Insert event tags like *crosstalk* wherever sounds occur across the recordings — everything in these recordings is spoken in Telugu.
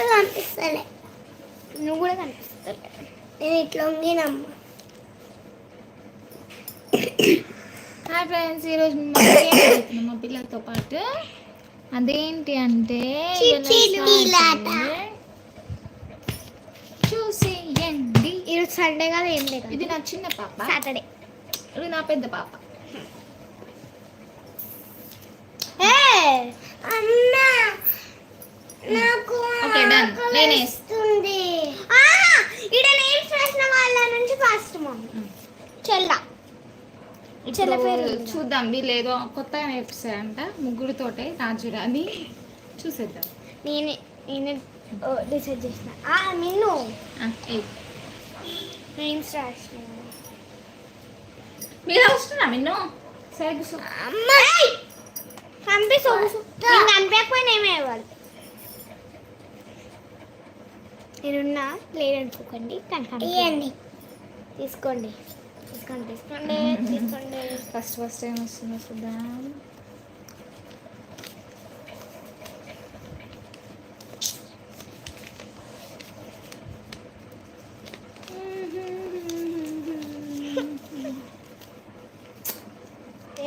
ఇంకా కనిపిస్తలే. నువ్వు కూడా కనిపిస్తలే. నేను ఇట్లా వంగినమ్మ హాయ్ ఫ్రెండ్స్ ఈరోజు మా పిల్లలతో పాటు అదేంటి అంటే. చూసేయండి. ఈరోజు సండే కదా ఏం లేదు. ఇది నా చిన్న పాప. సాటర్డే ఇది నా పెద్ద పాప. అమ్మా నాకు ఆకలి నేనే. వేస్తుంది. ఆ, ఈడ నేమ్స్ రాసిన వాళ్ళ నుంచి ఫస్ట్ మమ్మీ చెల్ల. చెల్ల పేరు? చూద్దాం వీళ్ళు ఏదో కొత్తగా నేర్పిస్తారంట ముగ్గురుతోటే రాజురా అని చూసేద్దాం. నేనే నేనే డిసైడ్ చేసిన. ఆ, నిన్ను. ఆ, ఏయ్. నేమ్స్ రాసిన మీరు వస్తున్నా మిన్ను సరే కూర్చో. అమ్మా పంపిస్తూ నేను కనిపించకపోయినా ఏమేవాడు నేనున్నా లేదనుకోకండి ఇవ్వండి తీసుకోండి. తీసుకోండి తీసుకోండి తీసుకోండి. ఫస్ట్ ఫస్ట్ టైం వస్తుందో చూద్దాం.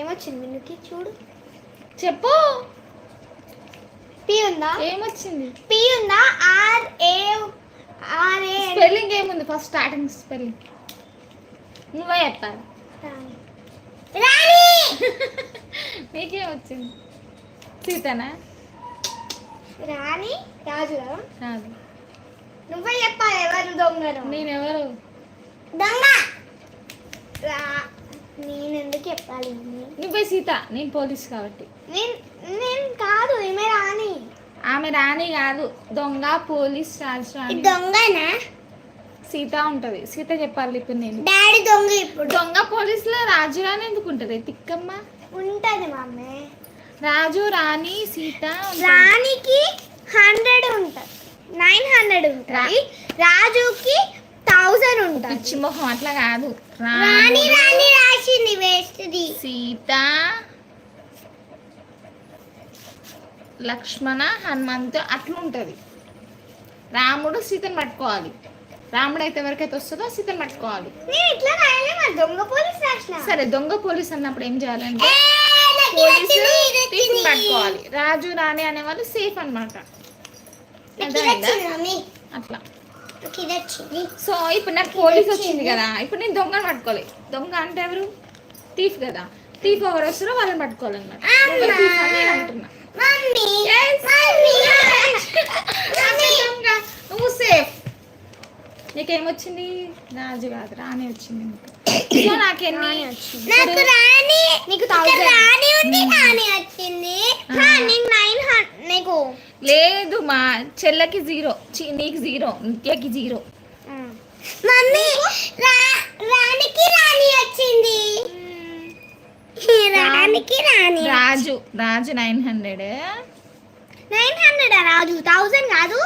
ఏమొచ్చింది మిన్నుకి చూడు. చెప్పు. పి ఉందా? ఏమొచ్చింది? పి ఉందా ఏ ఆర్ ఏ స్పెల్లింగ్ ఏముంది ఫస్ట్ స్టార్టింగ్ స్పెల్లింగ్ నువ్వే చెప్పాలి. నీకేం వచ్చింది సీతనా? రాణి? రాజు కదా? కాదు నువ్వే చెప్పాలి ఎవరు దొంగను. నేనెవరు? దొంగ! రా నేను ఎందుకు చెప్పాలి? నువ్వే సీత నేను పోలీస్ కాబట్టి. నేను నేను కాదు ఈమె రాణి. ఆమె రాణి కాదు దొంగ పోలీస్ రాజు దొంగనా? సీత ఉంటది. సీత చెప్పాలి ఇప్పుడు నేను. డాడీ దొంగ ఇప్పుడు. దొంగ పోలీసులో రాజు రాణి ఎందుకు ఉంటది? తిక్కమ్మ. ఉంటది మమ్మీ రాజు రాణి సీత. రాణికి హండ్రెడ్ ఉంటుంది. నైన్ హండ్రెడ్ ఉంటుంది. రాజుకి థౌజండ్ ఉంటుంది. పిచ్చి మొహం అట్లా కాదు. రాణి రాణి రాసింది వేస్ట్ది. సీత లక్ష్మణ హనుమంతు అట్లా ఉంటుంది రాముడు సీతను పట్టుకోవాలి. రాముడు అయితే ఎవరికైతే వస్తుందో సీతను పట్టుకోవాలి. సరే దొంగ పోలీస్ అన్నప్పుడు ఏం చేయాలంటే పోలీసు. పట్టుకోవాలి. రాజు రాణి అనేవాళ్ళు సేఫ్ మమ్మీ. అట్లా. సో ఇప్పుడు నాకు పోలీస్ వచ్చింది కదా ఇప్పుడు నేను దొంగను పట్టుకోవాలి. దొంగ అంటే ఎవరు? థీఫ్ కదా. థీఫ్ ఎవరు వస్తారో వాళ్ళని పట్టుకోవాలన్నమాట. నేను అంటున్నా. *laughs* దొంగ నీకేమొచ్చింది? రాజు కాదు రాణి వచ్చింది నీకు. సో నాకెన్ని? నాకు రాణి నీకు ఇక్కడ thousand. రాణి ఉంది రాణి వచ్చింది. నైన్ నీకు లేదు మా చెల్లకి జీరో. నీకు జీరో నిత్యకి జీరో. మమ్మీ రాణికి రాణి వచ్చింది. రాణికి Rani Raju Raju nine hundred nine hundred Raju? Thousand కాదు?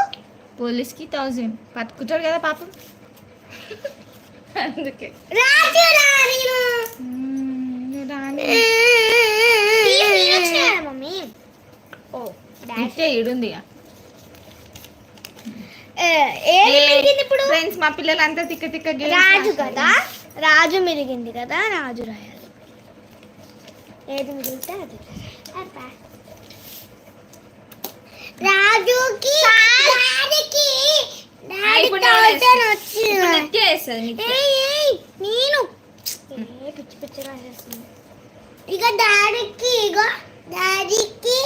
పోలీస్కి థౌజండ్ బతుకుతాడు కదా పాపం. అందుకే. మిరిగింది ఇప్పుడు? ఫ్రెండ్స్ మా పిల్లలంతా తిక్క తిక్క games రాజు. కదా? రాజు మిరిగింది కదా? రాజు రాయాలి. ఏది మిగిలితే అది అబ్బా. రాజుకి డాడీకి ఆ, డాడీ ఇప్పుడు నేను థౌసండ్ వేస్తా. వచ్చింది ఇప్పుడు నిత్య వేస్తుంది నిత్య ఏయ్, ఏయ్, నేను. ఏ పిచ్చి పిచ్చి రాసేస్తుంది ఇక డాడీకి ఇక డాడీకి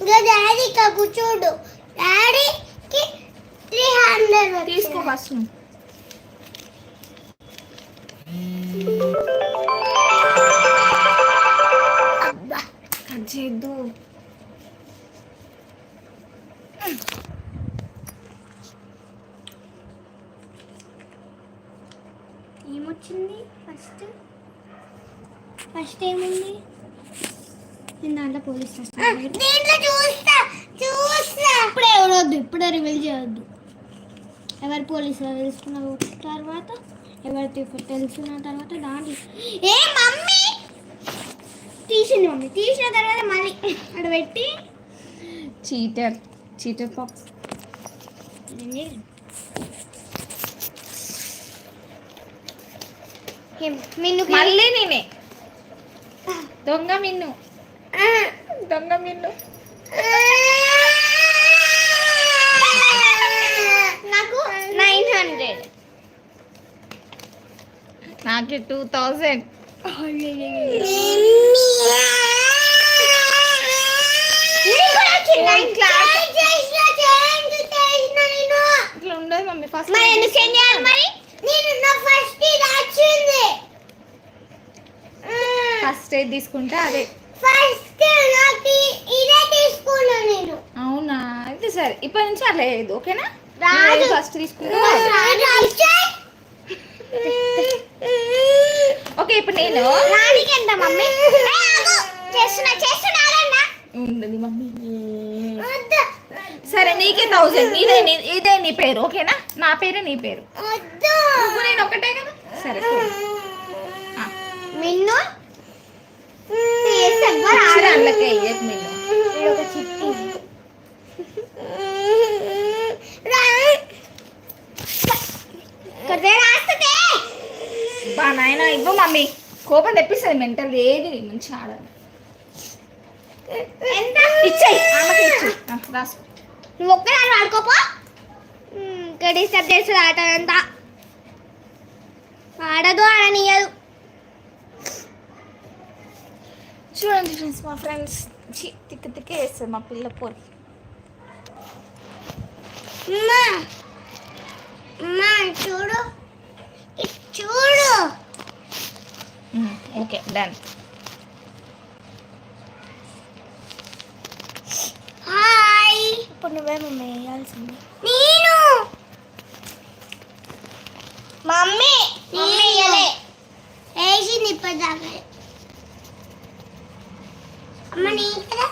ఇక డాడీ ఇక కూర్చోడు. డాడీకి త్రీ హండ్రెడ్ తీసుకో ఫస్ట్. అబ్బా. కట్ చేయొద్దు ఏమొచ్చింది? ఫస్ట్? ఫస్ట్ ఏముంది? నేను దాంట్లో పోలీస్ దీంట్లో చూస్తా చూస్తా. ఇప్పుడే ఎవరొద్దు ఇప్పుడే రివీల్ చేయొద్దు. ఎవరు పోలీసులో తెలుసుకున్న తర్వాత ఎవరు తెలుసుకున్న తర్వాత దాంట్లో ఏ మమ్మీ? తీసింది మమ్మీ. తీసిన తర్వాత మళ్ళీ అక్కడ పెట్టి చీటర్. చీటర్ పాప్ మిన్ను మళ్ళీ నేనే. దొంగ మిన్ను. దొంగ మిన్ను. నాకు నైన్ హండ్రెడ్ నాకు టూ థౌజండ్ ఇట్లా ఉండదు మమ్మీ. ఫస్ట్ మరి ఎందుకు చేంజ్ చేయాలి మరి? నేను నా ఫస్ట్ ఇది వచ్చింది ఫస్ట్ ఏది తీసుకుంటే అదే. ఫస్ట్ నాకు ఇదే తీసుకున్నా నేను. అవునా? అయితే సరే. ఇప్పటి నుంచి అట్లా లేదు ఓకేనా? రాదు. ఫస్ట్ తీసుకుంటే. ఓకే ఇప్పుడు నేను. రానికి ఎంత మమ్మీ? ఏ, ఆగు. చేస్తున్నా చేస్తున్నా. ఉండదు మమ్మీ. సరే నీకే థౌసండ్ ఇదే నీ- ఇదే నీ పేరు ఓకేనా? నా పేరే నీ పేరు. నువ్వు నేను ఒకటే కదా? సరే మిన్ను? ఒక చిట్టి. బా నాయన ఇవ్వు మమ్మీ. కోపం తెప్పిస్తుంది మెంటల్ ఏది మంచి ఆడాలి ఇచ్చేయి ఆమెకి ఇచ్చేయి. ఆ, రాసుకో. నువ్వు ఒక్కదాన్ని వాడుకోపో ఇంకా డిస్టర్బ్ చేస్తుంది ఆట అంతా ఆడదు ఆడనీయదు. చూడండి ఫ్రెండ్స్ మా ఫ్రెండ్స్ తిక్క తిక్క వేస్తుంది మా పిల్ల అమ్మా చూడు. చూడు. ఓకే డన్ హాయ్ ఇప్పుడు నువ్వే మమ్మీ వేయాల్సింది. నేను! మమ్మీ! వేసింది ఇప్పటిదాకా. అమ్మ నీ కదా?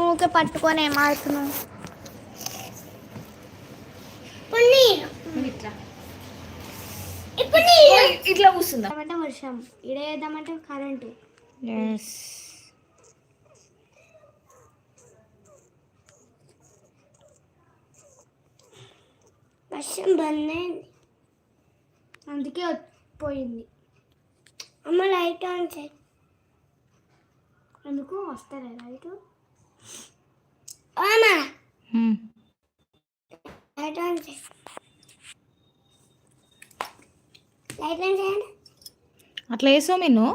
ఊకే పట్టుకొని ఏం ఆడుతున్నావు ఇప్పుడు నీరు ఇట్లా ఇప్పుడు నీరు కూర్చుందా అంటే వర్షం. ఇడ వేద్దామంటే కరెంటు. ఎస్ వర్షం బంద్ అయింది అందుకే పోయింది. అమ్మ లైట్ ఆన్ చేయి. ఎందుకు వస్తారా లైట్. అమ్మా! లైట్ ఆన్ చేయి. లైట్ ఆన్ చేయండి. అట్లా వేసావు మీరు